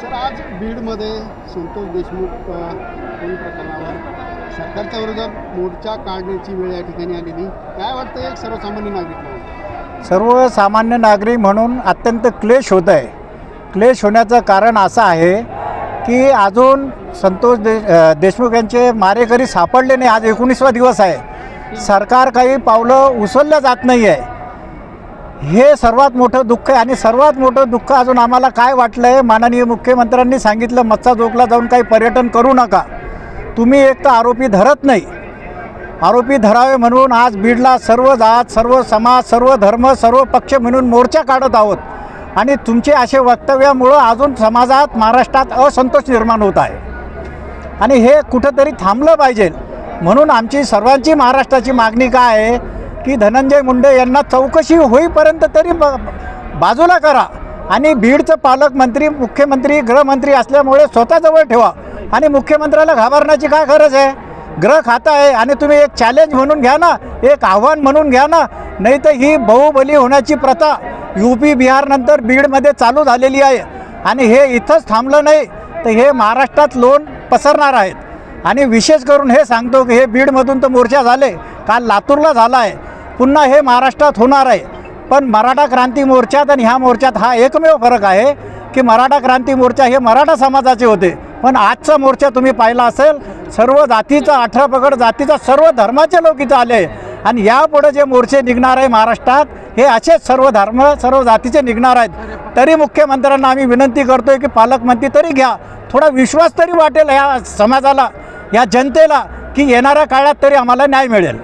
Sir आज बीडमध्ये संतोष देशमुख खून प्रकरणावर सरकारच्या विरोधात मोर्चा काढण्याची वेळ या ठिकाणी आलेली. काय वाटतं एक सर्वसामान्य नागरिक म्हणून? सर्वसामान्य नागरिक म्हणून अत्यंत क्लेश होत आहे. क्लेश होण्याचं कारण असं आहे की अजून संतोष दे देशमुख यांचे मारेकरी सापडले नाही. आज एकोणीसवा दिवस आहे. सरकार काही पावलं उचललं जात नाही आहे हे सर्वात मोठं दुःख आहे आणि सर्वात मोठं दुःख अजून आम्हाला काय वाटलं आहे माननीय मुख्यमंत्र्यांनी सांगितलं मत्सा जोकला जाऊन काही पर्यटन करू नका. तुम्ही एक तर आरोपी धरत नाही. आरोपी धरावे म्हणून आज बीडला सर्व जात सर्व समाज सर्व धर्म सर्व पक्ष म्हणून मोर्चा काढत आहोत. आणि तुमचे असे वक्तव्यामुळं अजून समाजात महाराष्ट्रात असंतोष निर्माण होत आहे. आणि हे कुठंतरी थांबलं पाहिजे. म्हणून आमची सर्वांची महाराष्ट्राची मागणी काय आहे? की धनंजय मुंडे यांना चौकशी होईपर्यंत तरी ब बाजूला करा. आणि बीडचं पालकमंत्री मुख्यमंत्री गृहमंत्री असल्यामुळे स्वतःजवळ ठेवा. आणि मुख्यमंत्र्याला घाबरण्याची काय गरज आहे? ग्रह खातं आहे आणि तुम्ही एक चॅलेंज म्हणून घ्या ना एक आव्हान म्हणून घ्या ना. नाही तर ही बहुबली होण्याची प्रथा यू पी बिहारनंतर बीडमध्ये चालू झालेली आहे. आणि हे इथंच थांबलं नाही तर हे महाराष्ट्रात लोन पसरणार आहेत. आणि विशेष करून हे सांगतो की हे बीडमधून तर मोर्चा झाले. काल लातूरला झाला आहे. पुन्हा हे महाराष्ट्रात होणार आहे. पण मराठा क्रांती मोर्चात आणि ह्या मोर्चात हा एकमेव फरक आहे की मराठा क्रांती मोर्चा हे मराठा समाजाचे होते. पण आजचा मोर्चा तुम्ही पाहिला असेल सर्व जातीचा अठरा पगड जातीचा सर्व धर्माचे लोक इथं आले आणि यापुढे जे मोर्चे निघणार आहे महाराष्ट्रात हे असेच सर्व धर्म सर्व जातीचे निघणार आहेत. तरी मुख्यमंत्र्यांना आम्ही विनंती करतोय की पालकमंत्री तरी घ्या. थोडा विश्वास तरी वाटेल ह्या समाजाला या जनतेला की येणाऱ्या काळात तरी आम्हाला न्याय मिळेल.